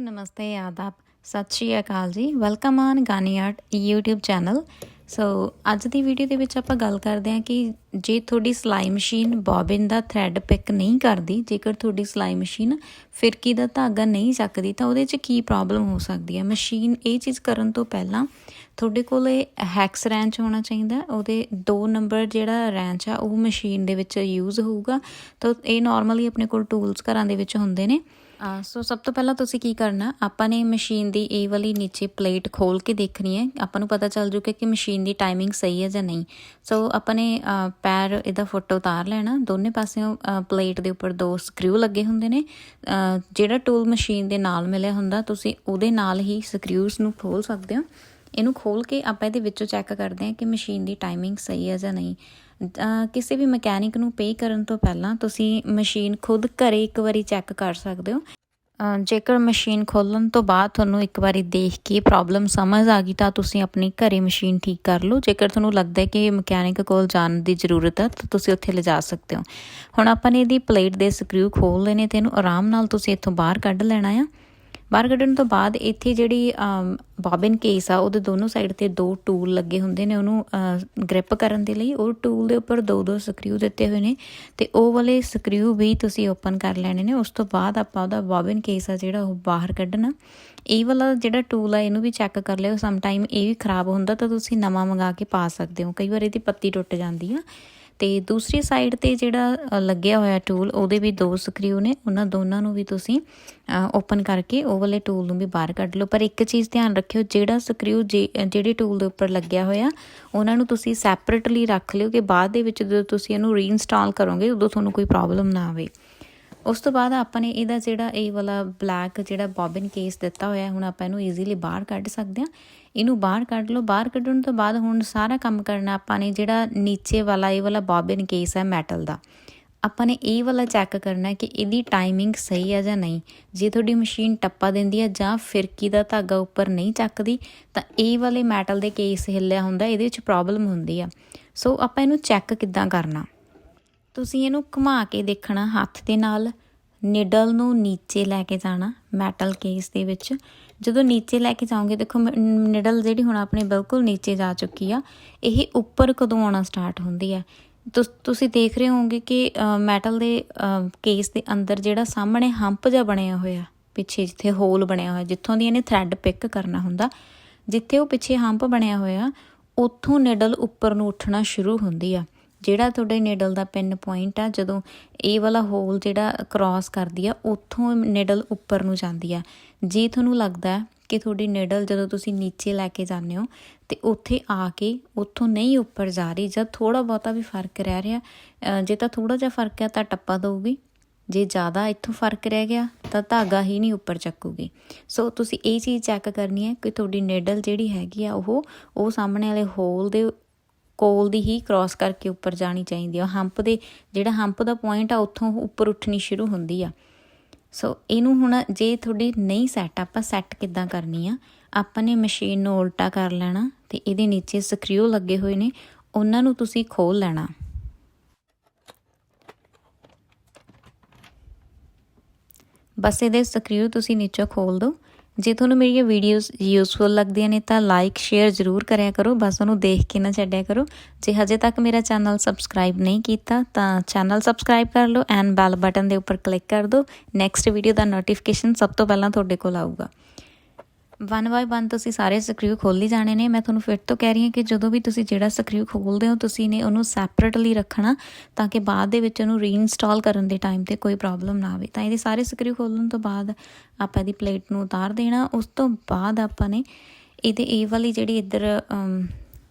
ਨਮਸਤੇ ਆਦਾਬ ਸਤਿ ਸ਼੍ਰੀ ਅਕਾਲ ਜੀ welcome on Gani art YouTube channel so ਅੱਜ ਦੀ ਵੀਡੀਓ ਦੇ ਵਿੱਚ ਆਪਾਂ ਗੱਲ ਕਰਦੇ ਹਾਂ ਕਿ ਜੇ ਤੁਹਾਡੀ ਸਿਲਾਈ ਮਸ਼ੀਨ ਬੋਬਿਨ ਦਾ ਥ੍ਰੈਡ ਪਿਕ ਨਹੀਂ ਕਰਦੀ ਜੇਕਰ ਤੁਹਾਡੀ ਸਿਲਾਈ ਮਸ਼ੀਨ ਫਿਰਕੀ ਦਾ ਧਾਗਾ ਨਹੀਂ ਚੱਕਦੀ ਤਾਂ ਉਹਦੇ 'ਚ ਕੀ ਪ੍ਰੋਬਲਮ ਹੋ ਸਕਦੀ ਹੈ ਮਸ਼ੀਨ ਇਹ ਚੀਜ਼ ਕਰਨ ਤੋਂ ਪਹਿਲਾਂ ਤੁਹਾਡੇ ਕੋਲ ਇਹ ਹੈਕਸ ਰੈਂਚ ਹੋਣਾ ਚਾਹੀਦਾ ਉਹਦੇ 2 ਨੰਬਰ ਜਿਹੜਾ ਰੈਂਚ ਆ ਉਹ ਮਸ਼ੀਨ ਦੇ ਵਿੱਚ ਯੂਜ਼ ਹੋਊਗਾ ਤਾਂ ਇਹ ਨਾਰਮਲੀ ਆਪਣੇ ਕੋਲ ਟੂਲਸ ਘਰਾਂ ਦੇ ਵਿੱਚ ਹੁੰਦੇ ਨੇ ਸੋ ਸਭ ਤੋਂ ਪਹਿਲਾਂ ਤੁਸੀਂ ਕੀ ਕਰਨਾ, ਆਪਾਂ ਨੇ ਮਸ਼ੀਨ ਦੀ ਇਹ ਵਾਲੀ ਨੀਚੇ ਪਲੇਟ ਖੋਲ ਕੇ ਦੇਖਣੀ ਹੈ। ਆਪਾਂ ਨੂੰ ਪਤਾ ਚੱਲ ਜੂਗਾ ਕਿ ਮਸ਼ੀਨ ਦੀ ਟਾਈਮਿੰਗ ਸਹੀ ਹੈ ਜਾਂ ਨਹੀਂ। ਸੋ ਆਪਾਂ ਨੇ ਪੈਰ ਇਹਦਾ ਫੁੱਟ ਉਤਾਰ ਲੈਣਾ। ਦੋਨੇ ਪਾਸਿਓਂ ਪਲੇਟ ਦੇ ਉੱਪਰ ਦੋ ਸਕਰੂ ਲੱਗੇ ਹੁੰਦੇ ਨੇ। ਜਿਹੜਾ ਟੂਲ ਮਸ਼ੀਨ ਦੇ ਨਾਲ ਮਿਲਿਆ ਹੁੰਦਾ, ਤੁਸੀਂ ਉਹਦੇ ਨਾਲ ਹੀ ਸਕਰੂਸ ਨੂੰ ਖੋਲ ਸਕਦੇ ਹੋ। ਇਹਨੂੰ ਖੋਲ ਕੇ ਆਪਾਂ ਇਹਦੇ ਵਿੱਚੋਂ ਚੈੱਕ ਕਰਦੇ ਹਾਂ ਕਿ ਮਸ਼ੀਨ ਦੀ ਟਾਈਮਿੰਗ ਸਹੀ ਹੈ ਜਾਂ ਨਹੀਂ। ਕਿਸੇ ਵੀ ਮਕੈਨਿਕ ਨੂੰ ਪੇ ਕਰਨ ਤੋਂ ਪਹਿਲਾਂ ਤੁਸੀਂ ਮਸ਼ੀਨ ਖੁਦ ਘਰੇ ਇੱਕ ਵਾਰੀ ਚੈੱਕ ਕਰ ਸਕਦੇ ਹੋ। ਜੇਕਰ ਮਸ਼ੀਨ ਖੋਲਣ ਤੋਂ ਬਾਅਦ ਤੁਹਾਨੂੰ ਇੱਕ ਵਾਰੀ ਦੇਖ ਕੇ ਪ੍ਰੋਬਲਮ ਸਮਝ ਆ ਗਈ ਤਾਂ ਤੁਸੀਂ ਆਪਣੀ ਘਰੇ ਮਸ਼ੀਨ ਠੀਕ ਕਰ ਲਓ। ਜੇਕਰ ਤੁਹਾਨੂੰ ਲੱਗਦਾ ਹੈ ਕਿ ਮਕੈਨਿਕ ਕੋਲ ਜਾਣ ਦੀ ਜ਼ਰੂਰਤ ਹੈ, ਤਾਂ ਤੁਸੀਂ ਉੱਥੇ ਲਿਜਾ ਸਕਦੇ ਹੋ। ਹੁਣ ਆਪਾਂ ਨੇ ਇਹਦੀ ਪਲੇਟ ਦੇ ਸਕਰੂ ਖੋਲ ਲੈਣੇ ਤੇ ਇਹਨੂੰ ਆਰਾਮ ਨਾਲ ਤੁਸੀਂ ਇੱਥੋਂ ਬਾਹਰ ਕੱਢ ਲੈਣਾ ਆ। ਬਾਹਰ ਕੱਢਣ ਤੋਂ ਬਾਅਦ ਇੱਥੇ ਜਿਹੜੀ ਬੋਬਿਨ ਕੇਸ ਆ, ਉਹਦੇ ਦੋਨੋਂ ਸਾਈਡ ਤੇ ਦੋ ਟੂਲ ਲੱਗੇ ਹੁੰਦੇ ਨੇ ਉਹਨੂੰ ਗ੍ਰਿਪ ਕਰਨ ਦੇ ਲਈ। ਉਹ ਟੂਲ ਦੇ ਉੱਪਰ ਦੋ ਦੋ ਸਕਰੂ ਦਿੱਤੇ ਹੋਏ ਨੇ ਤੇ ਉਹ ਵਾਲੇ ਸਕਰੂ ਵੀ ਤੁਸੀਂ ਓਪਨ ਕਰ ਲੈਣੇ ਨੇ। ਉਸ ਤੋਂ ਬਾਅਦ ਆਪਾਂ ਉਹਦਾ ਬੋਬਿਨ ਕੇਸ ਆ ਜਿਹੜਾ ਉਹ ਬਾਹਰ ਕੱਢਣਾ। ਇਹ ਵਾਲਾ ਜਿਹੜਾ ਟੂਲ ਆ, ਇਹਨੂੰ ਵੀ ਚੈੱਕ ਕਰ ਲਿਓ। ਸਮ ਟਾਈਮ ਇਹ ਵੀ ਖਰਾਬ ਹੁੰਦਾ ਤਾਂ ਤੁਸੀਂ ਨਵਾਂ ਮੰਗਾ ਕੇ ਪਾ ਸਕਦੇ ਹੋ। ਕਈ ਵਾਰ ਇਹਦੀ ਪੱਤੀ ਟੁੱਟ ਜਾਂਦੀ ਆ। ਤੇ ਦੂਸਰੀ ਸਾਈਡ ਤੇ ਜਿਹੜਾ ਲੱਗਿਆ ਹੋਇਆ ਟੂਲ ਉਹਦੇ ਵੀ ਦੋ ਸਕਰੂ ਨੇ। ਉਹਨਾਂ ਦੋਨਾਂ ਨੂੰ ਵੀ ਤੁਸੀਂ ਓਪਨ ਕਰਕੇ ਉਹ ਵਾਲੇ ਟੂਲ ਨੂੰ ਵੀ ਬਾਹਰ ਕੱਢ ਲਓ। ਪਰ ਇੱਕ ਚੀਜ਼ ਧਿਆਨ ਰੱਖਿਓ, ਜਿਹੜਾ ਸਕਰੂ ਜਿਹੜੇ ਟੂਲ ਦੇ ਉੱਪਰ ਲੱਗਿਆ ਹੋਇਆ, ਉਹਨਾਂ ਨੂੰ ਤੁਸੀਂ ਸੈਪਰੇਟਲੀ ਰੱਖ ਲਿਓ ਕਿ ਬਾਅਦ ਦੇ ਵਿੱਚ ਜਦੋਂ ਤੁਸੀਂ ਇਹਨੂੰ ਰੀਇਨਸਟਾਲ ਕਰੋਗੇ, ਉਦੋਂ ਤੁਹਾਨੂੰ ਕੋਈ ਪ੍ਰੋਬਲਮ ਨਾ ਆਵੇ। ਉਸ ਤੋਂ ਬਾਅਦ ਆਪਾਂ ਨੇ ਇਹਦਾ ਜਿਹੜਾ, ਇਹ ਵਾਲਾ ਬਲੈਕ ਜਿਹੜਾ ਬੋਬਿਨ ਕੇਸ ਦਿੱਤਾ ਹੋਇਆ, ਹੁਣ ਆਪਾਂ ਇਹਨੂੰ ਈਜ਼ੀਲੀ ਬਾਹਰ ਕੱਢ ਸਕਦੇ ਹਾਂ। ਇਹਨੂੰ ਬਾਹਰ ਕੱਢ ਲਓ। ਬਾਹਰ ਕੱਢਣ ਤੋਂ ਬਾਅਦ ਹੁਣ ਸਾਰਾ ਕੰਮ ਕਰਨਾ ਆਪਾਂ ਨੇ ਜਿਹੜਾ ਨੀਚੇ ਵਾਲਾ, ਇਹ ਵਾਲਾ ਬੋਬਿਨ ਕੇਸ ਹੈ ਮੈਟਲ ਦਾ। ਆਪਾਂ ਨੇ ਇਹ ਵਾਲਾ ਚੈੱਕ ਕਰਨਾ ਕਿ ਇਹਦੀ ਟਾਈਮਿੰਗ ਸਹੀ ਹੈ ਜਾਂ ਨਹੀਂ। ਜੇ ਤੁਹਾਡੀ ਮਸ਼ੀਨ ਟੱਪਾ ਦਿੰਦੀ ਹੈ ਜਾਂ ਫਿਰਕੀ ਦਾ ਧਾਗਾ ਉੱਪਰ ਨਹੀਂ ਚੱਕਦੀ, ਤਾਂ ਇਹ ਵਾਲੇ ਮੈਟਲ ਦੇ ਕੇਸ ਹਿੱਲਿਆ ਹੁੰਦਾ, ਇਹਦੇ ਵਿੱਚ ਪ੍ਰੋਬਲਮ ਹੁੰਦੀ ਆ। ਸੋ ਆਪਾਂ ਇਹਨੂੰ ਚੈੱਕ ਕਿੱਦਾਂ ਕਰਨਾ। ਤੁਸੀਂ ਇਹਨੂੰ ਘੁਮਾ ਕੇ ਦੇਖਣਾ, ਹੱਥ ਦੇ ਨਾਲ। ਨਿਡਲ ਨੂੰ ਨੀਚੇ ਲੈ ਕੇ ਜਾਣਾ ਮੈਟਲ ਕੇਸ ਦੇ ਵਿੱਚ। ਜਦੋਂ ਨੀਚੇ ਲੈ ਕੇ ਜਾਓਗੇ, ਦੇਖੋ ਨਿਡਲ ਜਿਹੜੀ ਹੁਣ ਆਪਣੇ ਬਿਲਕੁਲ ਨੀਚੇ ਜਾ ਚੁੱਕੀ ਆ, ਇਹ ਉੱਪਰ ਕਦੋਂ ਆਉਣਾ ਸਟਾਰਟ ਹੁੰਦੀ ਆ? ਤੁਸੀਂ ਦੇਖ ਰਹੇ ਹੋਵੋਗੇ ਕਿ ਮੈਟਲ ਦੇ ਕੇਸ ਦੇ ਅੰਦਰ ਜਿਹੜਾ ਸਾਹਮਣੇ ਹੰਪ ਜਿਹਾ ਬਣਿਆ ਹੋਇਆ, ਪਿੱਛੇ ਜਿੱਥੇ ਹੋਲ ਬਣਿਆ ਹੋਇਆ, ਜਿੱਥੋਂ ਦੀ ਇਹਨੇ ਥ੍ਰੈਡ ਪਿਕ ਕਰਨਾ ਹੁੰਦਾ, ਜਿੱਥੇ ਉਹ ਪਿੱਛੇ ਹੰਪ ਬਣਿਆ ਹੋਇਆ, ਉੱਥੋਂ ਨਿਡਲ ਉੱਪਰ ਨੂੰ ਉੱਠਣਾ ਸ਼ੁਰੂ ਹੁੰਦੀ ਆ। ਜਿਹੜਾ ਤੁਹਾਡੇ ਨੀਡਲ ਦਾ ਪਿੰਨ ਪੁਆਇੰਟ ਆ, ਜਦੋਂ ਇਹ ਵਾਲਾ ਹੋਲ ਜਿਹੜਾ ਕ੍ਰਾਸ ਕਰਦੀ ਆ, ਉੱਥੋਂ ਨੀਡਲ ਉੱਪਰ ਨੂੰ ਜਾਂਦੀ ਆ। ਜੇ ਤੁਹਾਨੂੰ ਲੱਗਦਾ ਕਿ ਤੁਹਾਡੀ ਨੀਡਲ ਜਦੋਂ ਤੁਸੀਂ ਨੀਚੇ ਲੈ ਕੇ ਜਾਂਦੇ ਹੋ, ਤੇ ਉੱਥੇ ਆ ਕੇ ਉੱਥੋਂ ਨਹੀਂ ਉੱਪਰ ਜਾ ਰਹੀ ਜਦ ਥੋੜਾ ਬਹੁਤਾ ਵੀ ਫ਼ਰਕ ਰਹਿ ਰਿਹਾ ਜੇ ਤਾਂ ਥੋੜਾ ਜਿਹਾ ਫ਼ਰਕ ਹੈ ਤਾਂ ਟੱਪਾ ਦਊਗੀ। ਜੇ ਜ਼ਿਆਦਾ ਇੱਥੋਂ ਫ਼ਰਕ ਰਹਿ ਗਿਆ, ਤਾਂ ਧਾਗਾ ਹੀ ਨਹੀਂ ਉੱਪਰ ਚੱਕੂਗੀ। ਸੋ ਤੁਸੀਂ ਇਹ ਚੀਜ਼ ਚੈੱਕ ਕਰਨੀ ਹੈ ਕਿ ਤੁਹਾਡੀ ਨੀਡਲ ਜਿਹੜੀ ਹੈਗੀ ਆ, ਉਹ ਉਹ ਸਾਹਮਣੇ ਵਾਲੇ ਹੋਲ ਦੇ ਕੋਲ ਦੀ ਹੀ ਕ੍ਰਾਸ ਕਰਕੇ ਉੱਪਰ ਜਾਣੀ ਚਾਹੀਦੀ ਆ। ਹੰਪ ਦੇ ਜਿਹੜਾ ਹੰਪ ਦਾ ਪੁਆਇੰਟ ਆ, ਉੱਥੋਂ ਉੱਪਰ ਉੱਠਣੀ ਸ਼ੁਰੂ ਹੁੰਦੀ ਆ। ਸੋ ਇਹਨੂੰ ਹੁਣ ਜੇ ਤੁਹਾਡੀ ਨਹੀਂ ਸੈੱਟ ਆਪਾਂ ਸੈੱਟ ਕਿੱਦਾਂ ਕਰਨੀ ਆ? ਆਪਾਂ ਨੇ ਮਸ਼ੀਨ ਨੂੰ ਉਲਟਾ ਕਰ ਲੈਣਾ ਤੇ ਇਹਦੇ ਨੀਚੇ ਸਕਰੂ ਲੱਗੇ ਹੋਏ ਨੇ, ਉਹਨਾਂ ਨੂੰ ਤੁਸੀਂ ਖੋਲ ਲੈਣਾ। ਬਸ ਇਹਦੇ ਸਕਰੂ ਤੁਸੀਂ ਨੀਚੇ ਖੋਲ ਦਿਓ। ਜੇ ਤੁਹਾਨੂੰ ਮੇਰੀਆਂ ਵੀਡੀਓਜ਼ ਯੂਸਫੁਲ ਲੱਗਦੀਆਂ ਨੇ ਤਾਂ ਲਾਈਕ ਸ਼ੇਅਰ ਜ਼ਰੂਰ ਕਰਿਆ ਕਰੋ। ਬਸ ਉਹਨੂੰ ਦੇਖ ਕੇ ਨਾ ਛੱਡਿਆ ਕਰੋ। ਜੇ ਹਜੇ ਤੱਕ ਮੇਰਾ ਚੈਨਲ ਸਬਸਕ੍ਰਾਈਬ ਨਹੀਂ ਕੀਤਾ, ਤਾਂ ਚੈਨਲ ਸਬਸਕ੍ਰਾਈਬ ਕਰ ਲਓ ਐਂਡ ਬੈਲ ਬਟਨ ਦੇ ਉੱਪਰ ਕਲਿੱਕ ਕਰ ਦਿਓ। ਨੈਕਸਟ ਵੀਡੀਓ ਦਾ ਨੋਟੀਫਿਕੇਸ਼ਨ ਸਭ ਤੋਂ ਪਹਿਲਾਂ ਤੁਹਾਡੇ ਕੋਲ ਆਊਗਾ। ਵਨ ਬਾਈ ਵਨ ਤੁਸੀਂ ਸਾਰੇ ਸਕਰੂ ਖੋਲੀ ਜਾਣੇ ਨੇ। ਮੈਂ ਤੁਹਾਨੂੰ ਫਿਰ ਤੋਂ ਕਹਿ ਰਹੀ ਹਾਂ ਕਿ ਜਦੋਂ ਵੀ ਤੁਸੀਂ ਜਿਹੜਾ ਸਕਰੂ ਖੋਲਦੇ ਹੋ, ਤੁਸੀਂ ਨੇ ਉਹਨੂੰ ਸੈਪਰੇਟਲੀ ਰੱਖਣਾ ਤਾਂ ਕਿ ਬਾਅਦ ਦੇ ਵਿੱਚ ਉਹਨੂੰ ਰੀਇਨਸਟਾਲ ਕਰਨ ਦੇ ਟਾਈਮ ਤੇ ਕੋਈ ਪ੍ਰੋਬਲਮ ਨਾ ਆਵੇ। ਤਾਂ ਇਹਦੇ ਸਾਰੇ ਸਕਰੂ ਖੋਲਣ ਤੋਂ ਬਾਅਦ ਆਪਾਂ ਇਹਦੀ ਪਲੇਟ ਨੂੰ ਉਤਾਰ ਦੇਣਾ। ਉਸ ਤੋਂ ਬਾਅਦ ਆਪਾਂ ਨੇ ਇਹਦੇ ਇਹ ਵਾਲੀ ਜਿਹੜੀ ਇੱਧਰ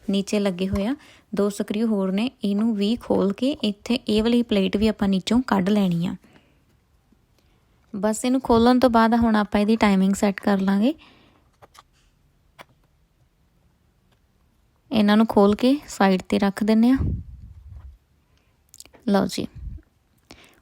ਨੀਚੇ ਲੱਗੇ ਹੋਏ ਆ, ਦੋ ਸਕਰੂ ਹੋਰ ਨੇ, ਇਹਨੂੰ ਵੀ ਖੋਲ ਕੇ ਇੱਥੇ ਇਹ ਵਾਲੀ ਪਲੇਟ ਵੀ ਆਪਾਂ ਨੀਚੋਂ ਕੱਢ ਲੈਣੀ ਆ। ਬਸ ਇਹਨੂੰ ਖੋਲਣ ਤੋਂ ਬਾਅਦ ਹੁਣ ਆਪਾਂ ਇਹਦੀ ਟਾਈਮਿੰਗ ਸੈੱਟ ਕਰ ਲਾਂਗੇ। ਇਹਨਾਂ ਨੂੰ ਖੋਲ ਕੇ ਸਾਈਡ ਤੇ ਰੱਖ ਦਿੰਨੇ ਆ ਲਓ ਜੀ।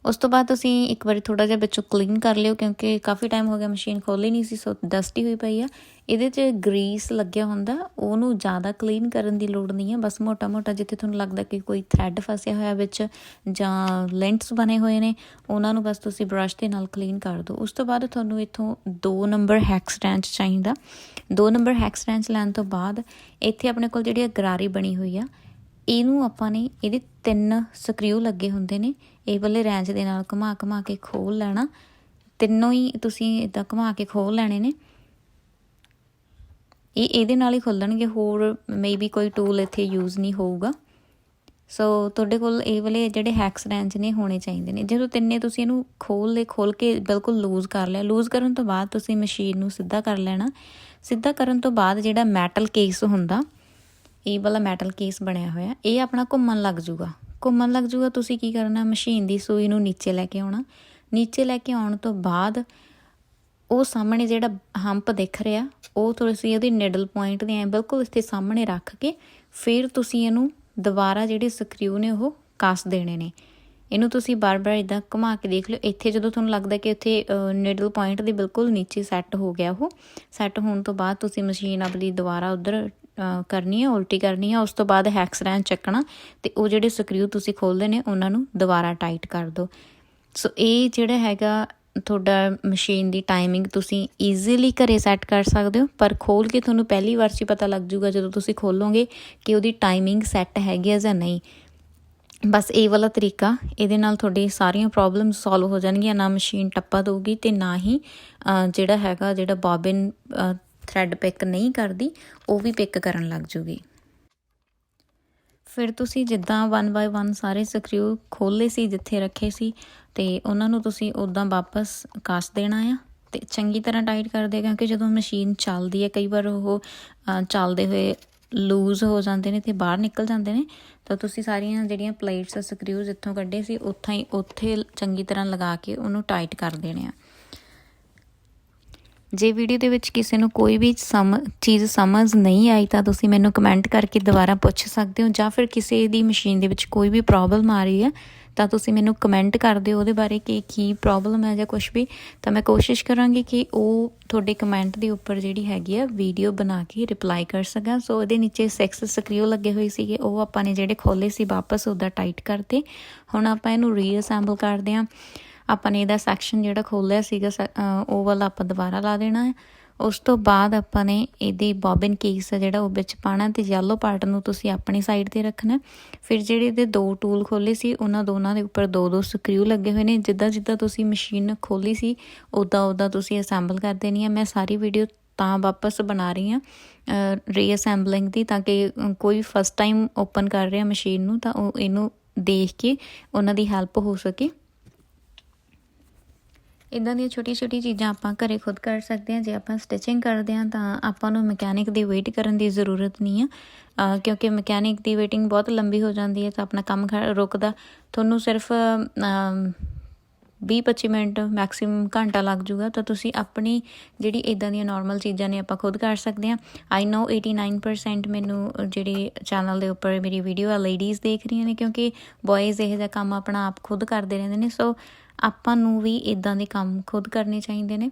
ਉਸ ਤੋਂ ਬਾਅਦ ਤੁਸੀਂ ਇੱਕ ਵਾਰੀ ਥੋੜਾ ਜਿਹਾ ਵਿੱਚੋਂ ਕਲੀਨ ਕਰ ਲਿਓ ਕਿਉਂਕਿ ਕਾਫੀ ਟਾਈਮ ਹੋ ਗਿਆ ਮਸ਼ੀਨ ਖੋਲੀ ਨਹੀਂ ਸੀ ਸੋ ਡਸਟੀ ਹੋਈ ਪਈ ਆ। ਇਹਦੇ 'ਚ ਗਰੀਸ ਲੱਗਿਆ ਹੁੰਦਾ, ਉਹਨੂੰ ਜ਼ਿਆਦਾ ਕਲੀਨ ਕਰਨ ਦੀ ਲੋੜ ਨਹੀਂ ਹੈ ਬਸ ਮੋਟਾ-ਮੋਟਾ ਜਿੱਥੇ ਤੁਹਾਨੂੰ ਲੱਗਦਾ ਕਿ ਕੋਈ ਥ੍ਰੈਡ ਫਸਿਆ ਹੋਇਆ ਵਿੱਚ ਜਾਂ ਲੈਂਟਸ ਬਣੇ ਹੋਏ ਨੇ, ਉਹਨਾਂ ਨੂੰ ਬਸ ਤੁਸੀਂ ਬ੍ਰਸ਼ ਦੇ ਨਾਲ ਕਲੀਨ ਕਰ ਦਿਓ। ਉਸ ਤੋਂ ਬਾਅਦ ਤੁਹਾਨੂੰ ਇੱਥੋਂ 2 ਨੰਬਰ ਹੈਕਸ ਰੈਂਚ ਚਾਹੀਦਾ। 2 ਨੰਬਰ ਹੈਕਸ ਰੈਂਚ ਲੈਣ ਤੋਂ ਬਾਅਦ ਇੱਥੇ ਆਪਣੇ ਕੋਲ ਜਿਹੜੀ ਗਰਾਰੀ ਬਣੀ ਹੋਈ ਆ, ਇਹਨੂੰ ਆਪਾਂ ਨੇ, ਇਹਦੇ ਤਿੰਨ ਸਕਰੂ ਲੱਗੇ ਹੁੰਦੇ ਨੇ। ਇਹ ਵਾਲੇ ਰੈਂਚ ਦੇ ਨਾਲ ਘੁਮਾ ਘੁਮਾ ਕੇ ਖੋਲ ਲੈਣਾ। ਤਿੰਨੋਂ ਹੀ ਤੁਸੀਂ ਇਦਾਂ ਘੁਮਾ ਕੇ ਖੋਲ ਲੈਣੇ ਨੇ। ਇਹ ਇਹਦੇ ਨਾਲ ਹੀ ਖੁੱਲਣਗੇ, ਹੋਰ ਮੇਬੀ ਕੋਈ ਟੂਲ ਇੱਥੇ ਯੂਜ਼ ਨਹੀਂ ਹੋਊਗਾ। ਸੋ ਤੁਹਾਡੇ ਕੋਲ ਇਹ ਵਾਲੇ ਜਿਹੜੇ ਹੈਕਸ ਰੈਂਚ ਨੇ, ਹੋਣੇ ਚਾਹੀਦੇ ਨੇ। ਜਦੋਂ ਤਿੰਨੇ ਤੁਸੀਂ ਇਹਨੂੰ ਖੋਲ ਲੈ ਖੋਲ ਕੇ ਬਿਲਕੁਲ ਲੂਜ਼ ਕਰ ਲਿਆ। ਲੂਜ਼ ਕਰਨ ਤੋਂ ਬਾਅਦ ਤੁਸੀਂ ਮਸ਼ੀਨ ਨੂੰ ਸਿੱਧਾ ਕਰ ਲੈਣਾ। ਸਿੱਧਾ ਕਰਨ ਤੋਂ ਬਾਅਦ ਜਿਹੜਾ ਮੈਟਲ ਕੇਸ ਹੁੰਦਾ, ਇਹ ਵਾਲਾ ਮੈਟਲ ਕੇਸ ਬਣਿਆ ਹੋਇਆ, ਇਹ ਆਪਣਾ ਘੁੰਮਣ ਲੱਗ ਜੂਗਾ ਘੁੰਮਣ ਲੱਗ ਜੂਗਾ ਤੁਸੀਂ ਕੀ ਕਰਨਾ, ਮਸ਼ੀਨ ਦੀ ਸੂਈ ਨੂੰ ਨੀਚੇ ਲੈ ਕੇ ਆਉਣਾ। ਨੀਚੇ ਲੈ ਕੇ ਆਉਣ ਤੋਂ ਬਾਅਦ ਉਹ ਸਾਹਮਣੇ ਜਿਹੜਾ ਹੰਪ ਦਿਖ ਰਿਹਾ, ਉਹ ਤੁਸੀਂ ਉਹਦੀ ਨਿਡਲ ਪੁਆਇੰਟ ਦੇ ਐ ਬਿਲਕੁਲ ਇੱਥੇ ਸਾਹਮਣੇ ਰੱਖ ਕੇ ਫਿਰ ਤੁਸੀਂ ਇਹਨੂੰ ਦੁਬਾਰਾ ਜਿਹੜੇ ਸਕਰੂ ਨੇ ਉਹ ਕੱਸ ਦੇਣੇ ਨੇ। ਇਹਨੂੰ ਤੁਸੀਂ ਬਾਰ-ਬਾਰ ਇਦਾਂ ਘੁਮਾ ਕੇ ਦੇਖ ਲਿਓ। ਇੱਥੇ ਜਦੋਂ ਤੁਹਾਨੂੰ ਲੱਗਦਾ ਕਿ ਉੱਥੇ ਨਿਡਲ ਪੁਆਇੰਟ ਦੇ ਬਿਲਕੁਲ ਨੀਚੇ ਸੈੱਟ ਹੋ ਗਿਆ ਉਹ, ਸੈੱਟ ਹੋਣ ਤੋਂ ਬਾਅਦ ਤੁਸੀਂ ਮਸ਼ੀਨ ਆਪਣੀ ਦੁਬਾਰਾ ਉਧਰ ਕਰਨੀ ਹੈ ਉਲਟੀ ਕਰਨੀ ਹੈ ਉਸ ਤੋਂ ਬਾਅਦ ਹੈਕਸ ਰੈਨ ਚੱਕਣਾ ਤੇ ਉਹ ਜਿਹੜੇ ਸਕਰੂ ਤੁਸੀਂ ਖੋਲਦੇ ਨੇ, ਉਹਨਾਂ ਨੂੰ ਦੁਬਾਰਾ ਟਾਈਟ ਕਰ ਦਿਓ ਸੋ ਇਹ ਜਿਹੜਾ ਹੈਗਾ ਤੁਹਾਡਾ ਮਸ਼ੀਨ ਦੀ ਟਾਈਮਿੰਗ ਤੁਸੀਂ ਈਜ਼ੀਲੀ ਘਰੇ ਸੈੱਟ ਕਰ ਸਕਦੇ ਹੋ, ਪਰ ਖੋਲ ਕੇ ਤੁਹਾਨੂੰ ਪਹਿਲੀ ਵਾਰ 'ਚ ਪਤਾ ਲੱਗ ਜੂਗਾ ਜਦੋਂ ਤੁਸੀਂ ਖੋਲੋਗੇ ਕਿ ਉਹਦੀ ਟਾਈਮਿੰਗ ਸੈੱਟ ਹੈਗੀ ਆ ਜਾਂ ਨਹੀਂ। ਬਸ ਇਹ ਵਾਲਾ ਤਰੀਕਾ, ਇਹਦੇ ਨਾਲ ਤੁਹਾਡੀ ਸਾਰੀਆਂ ਪ੍ਰੋਬਲਮ ਸੋਲਵ ਹੋ ਜਾਣਗੀਆਂ, ਨਾ ਮਸ਼ੀਨ ਟੱਪਾ ਦਊਗੀ ਤੇ ਨਾ ਹੀ ਜਿਹੜਾ ਹੈਗਾ, ਜਿਹੜਾ ਬੋਬਿਨ ਥਰੈਡ ਪਿਕ ਨਹੀਂ ਕਰਦੀ, ਉਹ ਵੀ ਪਿਕ ਕਰਨ ਲੱਗ ਜੂਗੀ। ਫਿਰ ਤੁਸੀਂ ਜਿੱਦਾਂ 1 ਬਾਈ 1 ਸਾਰੇ ਸਕਰੂ ਖੋਲੇ ਸੀ, ਜਿੱਥੇ ਰੱਖੇ ਸੀ, ਤੇ ਉਹਨਾਂ ਨੂੰ ਤੁਸੀਂ ਉਦਾਂ ਵਾਪਸ ਕੱਸ ਦੇਣਾ ਆ ਤੇ ਚੰਗੀ ਤਰ੍ਹਾਂ ਟਾਈਟ ਕਰ ਦੇ ਕਿਉਂਕਿ ਜਦੋਂ ਮਸ਼ੀਨ ਚੱਲਦੀ ਹੈ, ਕਈ ਵਾਰ ਉਹ ਚੱਲਦੇ ਹੋਏ ਲੂਜ਼ ਹੋ ਜਾਂਦੇ ਨੇ ਤੇ ਬਾਹਰ ਨਿਕਲ ਜਾਂਦੇ ਨੇ, ਤਾਂ ਤੁਸੀਂ ਸਾਰੀਆਂ ਜਿਹੜੀਆਂ ਪਲੇਟਸ ਸਕਰੂ ਜਿੱਥੋਂ ਕੱਢੇ ਸੀ, ਉੱਥਾਂ ਹੀ, ਉੱਥੇ ਚੰਗੀ ਤਰ੍ਹਾਂ ਲਗਾ ਕੇ ਉਹਨੂੰ ਟਾਈਟ ਕਰ ਦੇਣੇ ਆ। ਜੇ ਵੀਡੀਓ ਦੇ ਵਿੱਚ ਕਿਸੇ ਨੂੰ ਕੋਈ ਵੀ ਚੀਜ਼ ਸਮਝ ਨਹੀਂ ਆਈ, ਤਾਂ ਤੁਸੀਂ ਮੈਨੂੰ ਕਮੈਂਟ ਕਰਕੇ ਦੁਬਾਰਾ ਪੁੱਛ ਸਕਦੇ ਹੋ, ਜਾਂ ਫਿਰ ਕਿਸੇ ਦੀ ਮਸ਼ੀਨ ਦੇ ਵਿੱਚ ਕੋਈ ਵੀ ਪ੍ਰੋਬਲਮ ਆ ਰਹੀ ਹੈ, ਤਾਂ ਤੁਸੀਂ ਮੈਨੂੰ ਕਮੈਂਟ ਕਰ ਦਿਓ ਉਹਦੇ ਬਾਰੇ ਕਿ ਕੀ ਪ੍ਰੋਬਲਮ ਹੈ ਜਾਂ ਕੁਝ ਵੀ। ਤਾਂ ਮੈਂ ਕੋਸ਼ਿਸ਼ ਕਰਾਂਗੀ ਕਿ ਉਹ ਤੁਹਾਡੇ ਕਮੈਂਟ ਦੇ ਉੱਪਰ ਜਿਹੜੀ ਹੈਗੀ ਆ, ਵੀਡੀਓ ਬਣਾ ਕੇ ਰਿਪਲਾਈ ਕਰ ਸਕਾਂ। ਸੋ ਇਹਦੇ ਨੀਚੇ 6 ਸਕਰੂ ਲੱਗੇ ਹੋਏ ਸੀਗੇ, ਉਹ ਆਪਾਂ ਨੇ ਜਿਹੜੇ ਖੋਲੇ ਸੀ, ਵਾਪਸ ਉਹਦਾ ਟਾਈਟ ਕਰਤੇ ਹੁਣ ਆਪਾਂ ਇਹਨੂੰ ਰੀਅਸੈਂਬਲ ਕਰਦੇ ਆਂ ਆਪਾਂ ਨੇ ਇਹਦਾ ਸੈਕਸ਼ਨ ਜਿਹੜਾ ਖੋਲਿਆ ਸੀਗਾ ਉਹ ਵਾਲਾ ਆਪਾਂ ਦੁਬਾਰਾ ਲਾ ਦੇਣਾ ਹੈ। ਉਸ ਤੋਂ ਬਾਅਦ ਆਪਾਂ ਨੇ ਇਹਦੀ ਬੋਬਿਨ ਕੇਸ ਹੈ ਜਿਹੜਾ ਉਹ ਵਿੱਚ ਪਾਣਾ ਤੇ ਯੈਲੋ ਪਾਰਟ ਨੂੰ ਤੁਸੀਂ ਆਪਣੀ ਸਾਈਡ ਤੇ ਰੱਖਣਾ ਫਿਰ ਜਿਹੜੇ ਇਹਦੇ ਦੋ ਟੂਲ ਖੋਲੇ ਸੀ, ਉਹਨਾਂ ਦੋਨਾਂ ਦੇ ਉੱਪਰ ਦੋ ਦੋ ਸਕਰੂ ਲੱਗੇ ਹੋਏ ਨੇ। ਜਿੱਦਾਂ ਜਿੱਦਾਂ ਤੁਸੀਂ ਮਸ਼ੀਨ ਖੋਲੀ ਸੀ ਉਦਾਂ ਉਦਾਂ ਤੁਸੀਂ ਅਸੈਂਬਲ ਕਰ ਦੇਣੀ ਹੈ। ਮੈਂ ਸਾਰੀ ਵੀਡੀਓ ਤਾਂ ਵਾਪਸ ਬਣਾ ਰਹੀ ਹਾਂ ਰੀਅਸੈਂਬਲਿੰਗ ਦੀ ਤਾਂ ਕਿ ਕੋਈ ਫਸਟ ਟਾਈਮ ਓਪਨ ਕਰ ਰਿਹਾ ਮਸ਼ੀਨ ਨੂੰ ਤਾਂ ਉਹ ਇਹਨੂੰ ਦੇਖ ਕੇ ਉਹਨਾਂ ਦੀ ਹੈਲਪ ਹੋ ਸਕੇ। ਇਦਾਂ ਦੀਆਂ ਛੋਟੀ ਛੋਟੀ ਚੀਜ਼ਾਂ ਆਪਾਂ ਘਰੇ ਖੁਦ ਕਰ ਸਕਦੇ ਹਾਂ। ਜੇ ਆਪਾਂ ਸਟਿਚਿੰਗ ਕਰਦੇ ਹਾਂ ਤਾਂ ਆਪਾਂ ਨੂੰ ਮਕੈਨਿਕ ਦੀ ਵੇਟ ਕਰਨ ਦੀ ਜ਼ਰੂਰਤ ਨਹੀਂ ਆ। ਕਿਉਂਕਿ ਮਕੈਨਿਕ ਦੀ ਵੇਟਿੰਗ ਬਹੁਤ ਲੰਬੀ ਹੋ ਜਾਂਦੀ ਹੈ ਤਾਂ ਆਪਣਾ ਕੰਮ ਰੁਕਦਾ। ਤੁਹਾਨੂੰ ਸਿਰਫ 20-25 ਮਿੰਟ ਮੈਕਸਿਮਮ ਘੰਟਾ ਲੱਗ ਜੂਗਾ ਤਾਂ ਤੁਸੀਂ ਆਪਣੀ ਜਿਹੜੀ ਇਦਾਂ ਦੀਆਂ ਨਾਰਮਲ ਚੀਜ਼ਾਂ ਨੇ ਆਪਾਂ ਖੁਦ ਕਰ ਸਕਦੇ ਹਾਂ। ਆਈ ਨੋ 89% ਮੈਨੂੰ ਜਿਹੜੇ ਚੈਨਲ ਦੇ ਉੱਪਰ ਮੇਰੀ ਵੀਡੀਓ ਆ ਲੇਡੀਜ਼ ਦੇਖ ਰਹੀਆਂ ਨੇ, ਕਿਉਂਕਿ ਬॉयਜ਼ ਇਹ ਜਿਹਾ ਕੰਮ ਆਪਣਾ ਆਪ ਖੁਦ ਕਰਦੇ ਰਹਿੰਦੇ ਨੇ ਸੋ ਆਪਾਂ ਨੂੰ ਵੀ ਇਦਾਂ ਦੇ ਕੰਮ ਖੁਦ ਕਰਨੇ ਚਾਹੀਦੇ ਨੇ।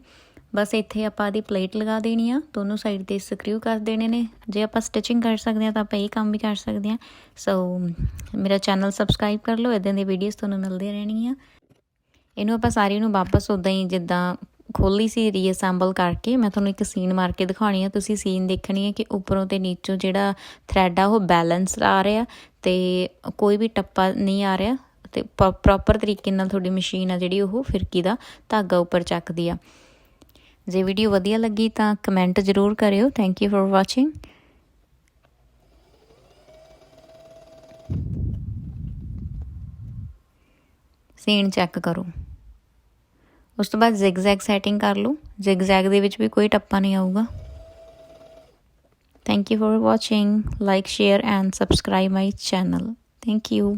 ਬਸ ਇੱਥੇ ਆਪਾਂ ਦੀ ਪਲੇਟ ਲਗਾ ਦੇਣੀ ਆ, ਦੋਨੋਂ ਸਾਈਡ ਤੇ ਸਕਰੂ ਕਰ ਦੇਣੇ ਨੇ। ਜੇ ਆਪਾਂ ਸਟਿਚਿੰਗ ਕਰ ਸਕਦੇ ਆ ਤਾਂ ਆਪਾਂ ਇਹ ਕੰਮ ਵੀ ਕਰ ਸਕਦੇ ਆ ਸੋ ਮੇਰਾ ਚੈਨਲ ਸਬਸਕ੍ਰਾਈਬ ਕਰ ਲਓ ਇਦਾਂ ਦੇ ਵੀਡੀਓਜ਼ ਤੁਹਾਨੂੰ ਮਿਲਦੇ ਰਹਿਣਗੀਆਂ। ਇਹਨੂੰ ਆਪਾਂ ਸਾਰੀ ਨੂੰ ਵਾਪਸ ਉਦਾਂ ਹੀ ਜਿੱਦਾਂ ਖੋਲੀ ਸੀ ਰੀਅਸੈਂਬਲ ਕਰਕੇ ਮੈਂ ਤੁਹਾਨੂੰ ਇੱਕ ਸੀਨ ਮਾਰ ਕੇ ਦਿਖਾਉਣੀ ਆ। ਤੁਸੀਂ ਸੀਨ ਦੇਖਣੀ ਹੈ ਕਿ ਉੱਪਰੋਂ ਤੇ ਨੀਚੋਂ ਜਿਹੜਾ ਥ੍ਰੈਡ ਆ, ਉਹ ਬੈਲੈਂਸ ਆ ਰਿਹਾ ਤੇ ਕੋਈ ਵੀ ਟੱਪਾ ਨਹੀਂ ਆ ਰਿਹਾ ਤੇ ਪ੍ਰੋਪਰ ਤਰੀਕੇ ਨਾਲ ਤੁਹਾਡੀ ਮਸ਼ੀਨ ਆ ਜਿਹੜੀ ਉਹ ਫਿਰਕੀ ਦਾ ਧਾਗਾ ਉੱਪਰ ਚੱਕਦੀ ਆ। ਜੇ ਵੀਡੀਓ ਵਧੀਆ ਲੱਗੀ ਤਾਂ ਕਮੈਂਟ ਜ਼ਰੂਰ ਕਰਿਓ। Thank you for watching scene check ਕਰੋ। ਉਸ ਤੋਂ ਬਾਅਦ ਜ਼ਿਗਜ਼ੈਗ ਸੈਟਿੰਗ ਕਰ ਲਓ। ਜ਼ਿਗਜ਼ੈਗ ਦੇ ਵਿੱਚ ਵੀ ਕੋਈ ਟੱਪਾ ਨਹੀਂ ਆਊਗਾ। Thank you for watching like share and subscribe my channel thank you